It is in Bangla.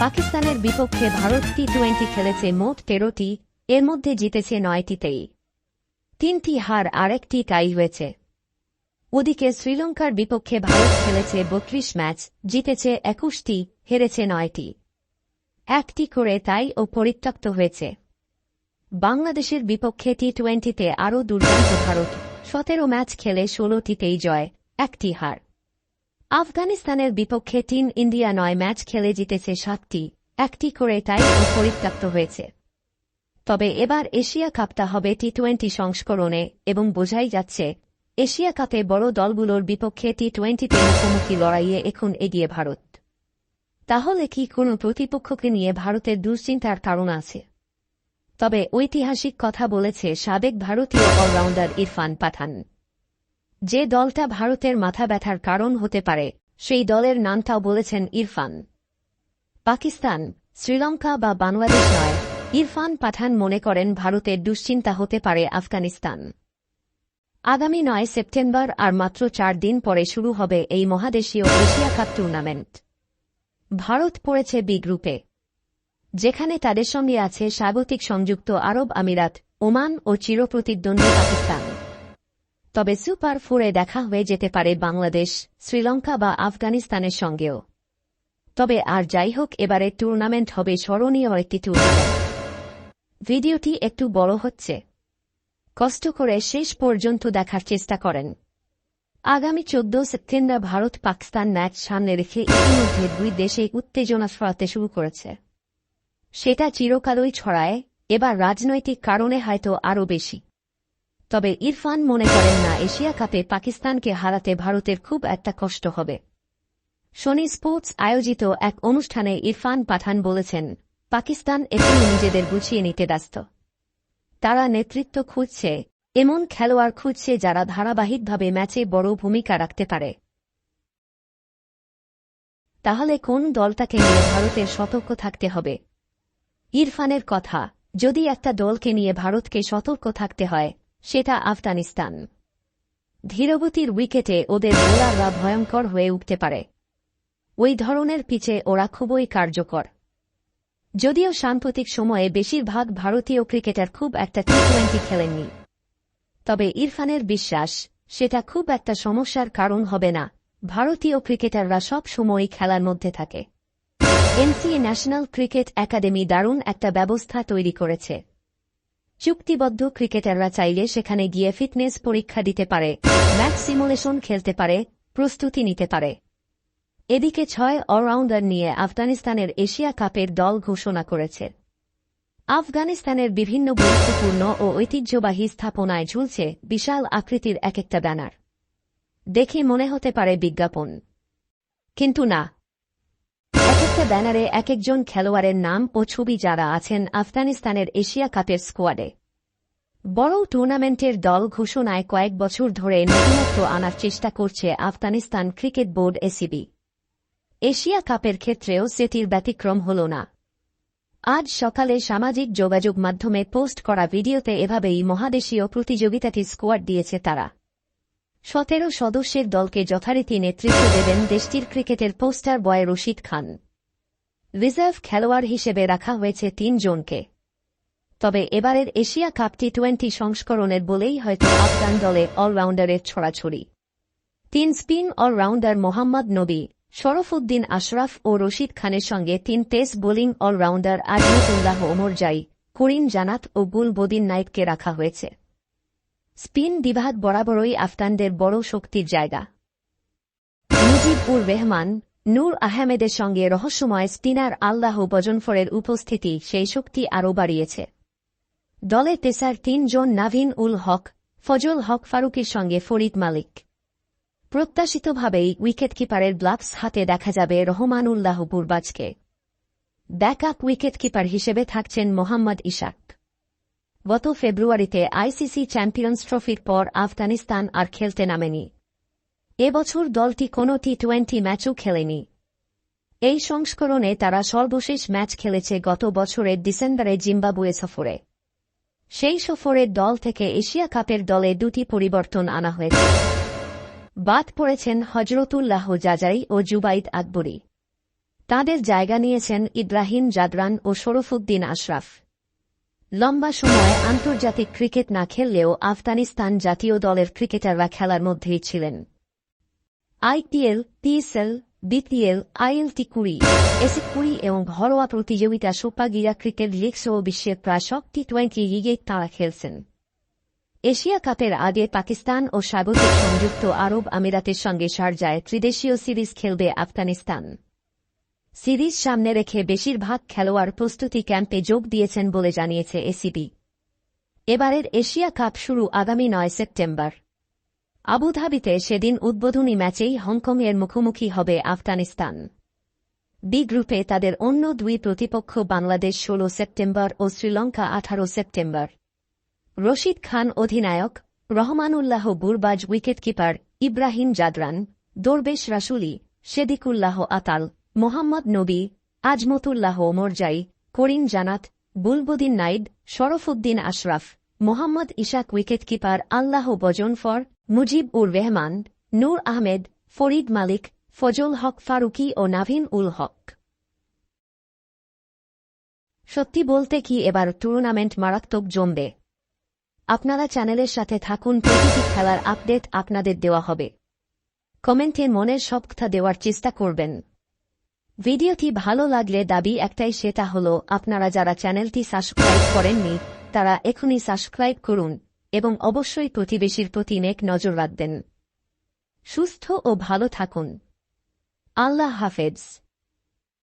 পাকিস্তানের বিপক্ষে ভারত টি টোয়েন্টি খেলেছে মোট তেরোটি, এর মধ্যে জিতেছে নয়টিতেই। তিনটি হার আরেকটি টাই হয়েছে। ওদিকে শ্রীলঙ্কার বিপক্ষে ভারত খেলেছে বত্রিশ ম্যাচ, জিতেছে একুশটি, হেরেছে নয়টি। একটি করে তাই ও পরিত্যক্ত হয়েছে। বাংলাদেশের বিপক্ষে টি টোয়েন্টিতে আরও দুর্দান্ত ভারত, সতেরো ম্যাচ খেলে ষোলোটিতেই জয়, একটি হার। আফগানিস্তানের বিপক্ষে টিম ইন্ডিয়া নয় ম্যাচ খেলে জিতেছে সাতটি, একটি করে তাই পরিত্যক্ত হয়েছে। তবে এবার এশিয়া কাপটা হবে টি টোয়েন্টি সংস্করণে এবং বোঝাই যাচ্ছে, এশিয়া কাপে বড় দলগুলোর বিপক্ষে টি টোয়েন্টিতে মুখোমুখি লড়াইয়ে এখন এগিয়ে ভারত। তাহলে কি কোনো প্রতিপক্ষকে নিয়ে ভারতের দুশ্চিন্তার কারণ আছে? তবে ঐতিহাসিক কথা বলেছে সাবেক ভারতীয় অলরাউন্ডার ইরফান পাঠান। যে দলটা ভারতের মাথা ব্যথার কারণ হতে পারে, সেই দলের নামটাও বলেছেন ইরফান। পাকিস্তান, শ্রীলঙ্কা বা বাংলাদেশ নয়, ইরফান পাঠান মনে করেন ভারতের দুশ্চিন্তা হতে পারে আফগানিস্তান। আগামী নয় সেপ্টেম্বর আর মাত্র চার দিন পরে শুরু হবে এই মহাদেশীয় এশিয়া কাপ টুর্নামেন্ট। ভারত পড়েছে বি গ্রুপে। যেখানে তাদের সঙ্গে আছে স্বাগতিক সংযুক্ত আরব আমিরাত, ওমান ও চিরপ্রতিদ্বন্দ্বী পাকিস্তান। তবে সুপার ফোরে দেখা হয়ে যেতে পারে বাংলাদেশ, শ্রীলঙ্কা বা আফগানিস্তানের সঙ্গেও। তবে আর যাই হোক, এবারে টুর্নামেন্ট হবে স্মরণীয় একটি টুর্নামেন্ট ভিডিওটি একটু বড় হচ্ছে। কষ্ট করে শেষ পর্যন্ত দেখার চেষ্টা করেন। আগামী চোদ্দ সেপ্টেম্বর ভারত পাকিস্তান ম্যাচ সামনে রেখে ইতিমধ্যে দুই দেশে উত্তেজনা ছড়াতে শুরু করেছে। সেটা চিরকালই ছড়ায়, এবার রাজনৈতিক কারণে হয়তো আরও বেশি। তবে ইরফান মনে করেন না এশিয়া কাপে পাকিস্তানকে হারাতে ভারতের খুব একটা কষ্ট হবে। শনি স্পোর্টস আয়োজিত এক অনুষ্ঠানে ইরফান পাঠান বলেছেন, পাকিস্তান এখনও নিজেদের গুছিয়ে নিতে ব্যস্ত। তারা নেতৃত্ব খুঁজছে, এমন খেলোয়াড় খুঁজছে যারা ধারাবাহিকভাবে ম্যাচে বড় ভূমিকা রাখতে পারে। তাহলে কোন দলটাকে নিয়ে ভারতের সতর্ক থাকতে হবে? ইরফানের কথা, যদি একটা দলকে নিয়ে ভারতকে সতর্ক থাকতে হয় সেটা আফগানিস্তান। ধীরগতির উইকেটে ওদের বোলাররা ভয়ঙ্কর হয়ে উঠতে পারে। ওই ধরনের পিচে ওরা খুবই কার্যকর। যদিও সাম্প্রতিক সময়ে বেশিরভাগ ভারতীয় ক্রিকেটার খুব একটা টি টোয়েন্টি খেলেননি। তবে ইরফানের বিশ্বাস, সেটা খুব একটা সমস্যার কারণ হবে না। ভারতীয় ক্রিকেটাররা সব সময়ই খেলার মধ্যে থাকে। এনসিএ ন্যাশনাল ক্রিকেট একাডেমি দারুণ একটা ব্যবস্থা তৈরি করেছে। চুক্তিবদ্ধ ক্রিকেটাররা চাইলে সেখানে গিয়ে ফিটনেস পরীক্ষা দিতে পারে, ম্যাচ সিমুলেশন খেলতে পারে, প্রস্তুতি নিতে পারে। এদিকে ছয় অলরাউন্ডার নিয়ে আফগানিস্তানের এশিয়া কাপের দল ঘোষণা করেছে। আফগানিস্তানের বিভিন্ন গুরুত্বপূর্ণ ও ঐতিহ্যবাহী স্থাপনায় ঝুলছে বিশাল আকৃতির এক একটা ব্যানার। দেখে মনে হতে পারে বিজ্ঞাপন। কিন্তু না একটা ব্যানারে এক একজন খেলোয়াড়ের নাম ও ছবি যারা আছেন আফগানিস্তানের এশিয়া কাপের স্কোয়াডে। বড় টুর্নামেন্টের দল ঘোষণায় কয়েক বছর ধরে নতুনত্ব আনার চেষ্টা করছে Afghanistan cricket board ACB. Asia কাপের ক্ষেত্রেও সেটির ব্যতিক্রম হল না। আজ সকালে সামাজিক যোগাযোগ মাধ্যমে পোস্ট করা ভিডিওতে এভাবেই মহাদেশীয় প্রতিযোগিতাটি স্কোয়াড দিয়েছে তারা। সতেরো সদস্যের দলকে যথারীতি নেতৃত্ব দেবেন দেশটির ক্রিকেটের poster boy Rashid Khan. Reserve খেলোয়াড় হিসেবে রাখা হয়েছে তিন জনকে। তবে এবারের এশিয়া কাপ টি টোয়েন্টি সংস্করণের বলেই হয়তো আফগান দলে অলরাউন্ডারের ছড়াছড়ি। তিন স্পিন অলরাউন্ডার মোহাম্মদ নবী শরফুদ্দিন আশরাফ ও রশিদ খানের সঙ্গে তিন test bowling allrounder Azmatullah Omarzai Karim Janat ও বুলবদিন নাইককে রাখা হয়েছে। স্পিন বিভাগ বরাবরই আফগানদের বড় শক্তির জায়গা। মুজিব উর রহমান, নূর আহমেদের সঙ্গে রহস্যময় স্পিনার আল্লাহ বজনফরের উপস্থিতি সেই শক্তি আরও বাড়িয়েছে। দলে পেসার তিনজন নাভিন উল হক, ফজল হক ফারুকের সঙ্গে ফরিদ মালিক। প্রত্যাশিতভাবেই উইকেটকিপারের গ্লাভস হাতে দেখা যাবে রহমানুল্লাহ বুরবাজকে। ব্যাকআপ উইকেটকিপার হিসেবে থাকছেন মোহাম্মদ ইশাক। গত ফেব্রুয়ারিতে আইসিসি চ্যাম্পিয়ন্স ট্রফির পর আফগানিস্তান আর খেলতে নামেনি। এবছর দলটি কোনো টি টোয়েন্টি ম্যাচও খেলেনি। এই সংস্করণে তারা সর্বশেষ ম্যাচ খেলেছে গত বছরের ডিসেম্বরে জিম্বাবুয়ে সফরে। সেই সফরের দল থেকে এশিয়া কাপের দলে দুটি পরিবর্তন আনা হয়েছে। বাদ পড়েছেন হজরতুল্লাহ জাজাই ও জুবাইদ আকবরী। তাদের জায়গা নিয়েছেন ইব্রাহিম জাদরান ও শরফুদ্দিন আশরাফ। লম্বা সময় আন্তর্জাতিক ক্রিকেট না খেললেও আফগানিস্তান জাতীয় দলের ক্রিকেটাররা খেলার মধ্যেই ছিলেন। আইপিএল, পিএসএল, বিপিএল, আইএলটি কুড়ি, এসি কুড়ি এবং ঘরোয়া প্রতিযোগিতা সোপাগিরা ক্রিকেট লিগ সহ বিশ্বের প্রায় সব টি টোয়েন্টি লিগে তাঁরা খেলছেন। এশিয়া কাপের আগে পাকিস্তান ও স্বাগতিক সংযুক্ত আরব আমিরাতের সঙ্গে শারজায় ত্রিদেশীয় সিরিজ খেলবে আফগানিস্তান। সিরিজ সামনে রেখে বেশিরভাগ খেলোয়াড় প্রস্তুতি ক্যাম্পে যোগ দিয়েছেন বলে জানিয়েছে এসিবি। এবারের এশিয়া কাপ শুরু আগামী নয় সেপ্টেম্বর। আবুধাবিতে সেদিন উদ্বোধনী ম্যাচেই হংকংয়ের মুখোমুখি হবে আফগানিস্তান। বি গ্রুপে তাদের অন্য দুই প্রতিপক্ষ বাংলাদেশ ১৬ সেপ্টেম্বর ও শ্রীলঙ্কা আঠারো সেপ্টেম্বর। রশিদ খান অধিনায়ক, রহমানুল্লাহ বুরবাজ উইকেটকিপার ইব্রাহিম জাদরান, দরবেশ রাসুলি শেদিকুল্লাহ আতাল। মোহাম্মদ নবী, আজমতুল্লাহ মোরজাই করিম জানাত, বুলবুদ্দিন নাইদ, শরফুদ্দিন আশরাফ, মোহাম্মদ ইশাক উইকেটকিপার আল্লাহ বজনফর মুজিব উর রহমান, নূর আহমেদ, ফরিদ মালিক, ফজল হক ফারুকি ও নাভিন উল হক। সত্যি বলতে কি এবার টুর্নামেন্ট মারাত্মক জমবে? আপনারা চ্যানেলের সাথে থাকুন, প্রতিটি খেলার আপডেট আপনাদের দেওয়া হবে। কমেন্টে মনের সব কথা দেওয়ার চেষ্টা করবেন। ভিডিওটি ভালো লাগলে দাবি একটাই সেটা হলো, আপনারা যারা চ্যানেলটি সাবস্ক্রাইব করেননি, তারা এখনই সাবস্ক্রাইব করুন এবং অবশ্যই প্রতিবেশীর প্রতি নেক নজর রাখবেন। সুস্থ ও ভালো থাকুন। আল্লাহ হাফেজ।